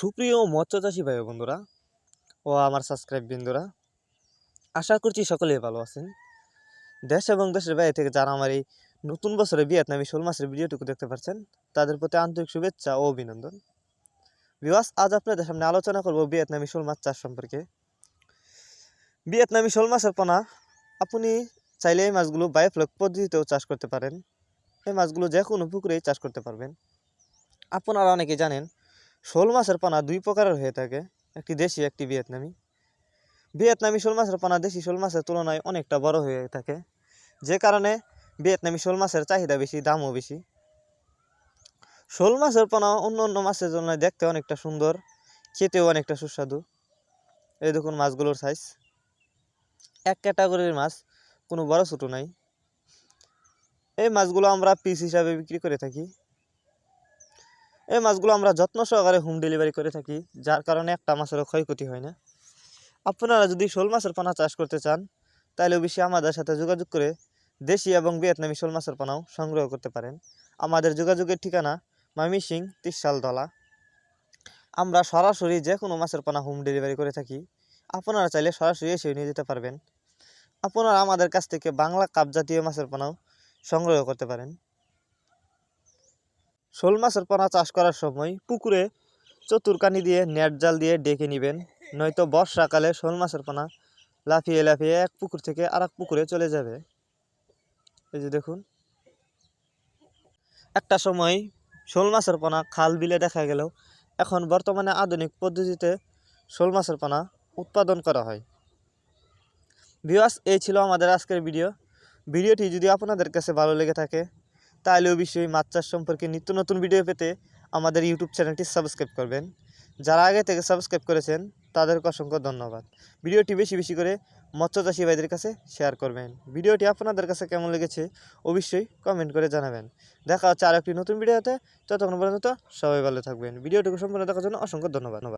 সুপ্রিয় মৎস্য চাষী ভাই বন্ধুরা ও আমার সাবস্ক্রাইব বিন্দুরা, আশা করছি সকলেই ভালো আছেন। দেশ এবং দেশের বাইরে থেকে যারা আমার এই নতুন বছরে ভিয়েতনামি শোল মাছের ভিডিওটুকু দেখতে পাচ্ছেন তাদের প্রতি আন্তরিক শুভেচ্ছা ও অভিনন্দন। বিওয়াস আজ আপনাদের সামনে আলোচনা করব ভিয়েতনামি শোল মাছ চাষ সম্পর্কে। ভিয়েতনামি শোল মাছের পোনা, আপনি চাইলে এই মাছগুলো বায়োফ্লক পদ্ধতিতেও চাষ করতে পারেন। এই মাছগুলো যে কোনো পুকুরেই চাষ করতে পারবেন। আপনারা অনেকে জানেন শোল মাছের পানা দুই প্রকারের হয়ে থাকে। একটি দেশি, একটি ভিয়েতনামি। ভিয়েতনামি শোল মাছের পানা দেশি শোল মাছের তুলনায় অনেকটা বড় হয়ে থাকে। যে কারণে ভিয়েতনামি শোল মাছের চাহিদা বেশি, দামও বেশি। শোল মাছের পানা অন্য অন্য মাছের জন্য দেখতে অনেকটা সুন্দর, খেতেও অনেকটা সুস্বাদু। এই দেখুন মাছগুলোর সাইজ এক ক্যাটাগরির মাছ, কোনো বড় ছোটো নাই। এই মাছগুলো আমরা পিস হিসাবে বিক্রি করে থাকি। এই মাছগুলো আমরা যত্ন সহকারে হোম ডেলিভারি করে থাকি, যার কারণে একটা মাছেরও ক্ষয়ক্ষতি হয় না। আপনারা যদি শোল মাছের পানা চাষ করতে চান তাহলে অবশ্যই আমাদের সাথে যোগাযোগ করে দেশি এবং ভিয়েতনামি শোল মাছের পানাও সংগ্রহ করতে পারেন। আমাদের যোগাযোগের ঠিকানা ময়মিসিং তিরশাল দলা আমরা সরাসরি যে কোনো মাছের পানা হোম ডেলিভারি করে থাকি। আপনারা চাইলে সরাসরি এসে নিয়ে যেতে পারবেন। আপনারা আমাদের কাছ থেকে বাংলা কাপ জাতীয় মাছের পানাও সংগ্রহ করতে পারেন। শোল মাছের পোনা চাষ করার সময় পুকুরে চতুরকানি দিয়ে নেট জাল দিয়ে ডেকে নেবেন, নয়তো বর্ষাকালে শোল মাছের পোনা লাফিয়ে লাফিয়ে এক পুকুর থেকে আর পুকুরে চলে যাবে। এই যে দেখুন। একটা সময় শোল মাছের পোনা খাল বিলে দেখা গেলেও এখন বর্তমানে আধুনিক পদ্ধতিতে শোল মাছের পোনা উৎপাদন করা হয়। ভিওয়াস এই ছিল আমাদের আজকের ভিডিও। ভিডিওটি যদি আপনাদের কাছে ভালো লেগে থাকে তাহলে অবশ্যই মাছ চাষ সম্পর্কে নিত্য নতুন ভিডিও পেতে আমাদের ইউটিউব চ্যানেলটি সাবস্ক্রাইব করবেন। যারা আগে থেকে সাবস্ক্রাইব করেছেন, তাদেরকে অসংখ্য ধন্যবাদ। ভিডিওটি বেশি বেশি করে মৎস্য চাষী ভাইদের কাছে শেয়ার করবেন। ভিডিওটি আপনাদের কাছে কেমন লেগেছে, অবশ্যই কমেন্ট করে জানাবেন। দেখা হচ্ছে আর একটি নতুন ভিডিওতে ততক্ষণ পর্যন্ত সবাই ভালো থাকবেন। ভিডিওটুকু সম্পূর্ণ দেখার জন্য অসংখ্য ধন্যবাদ।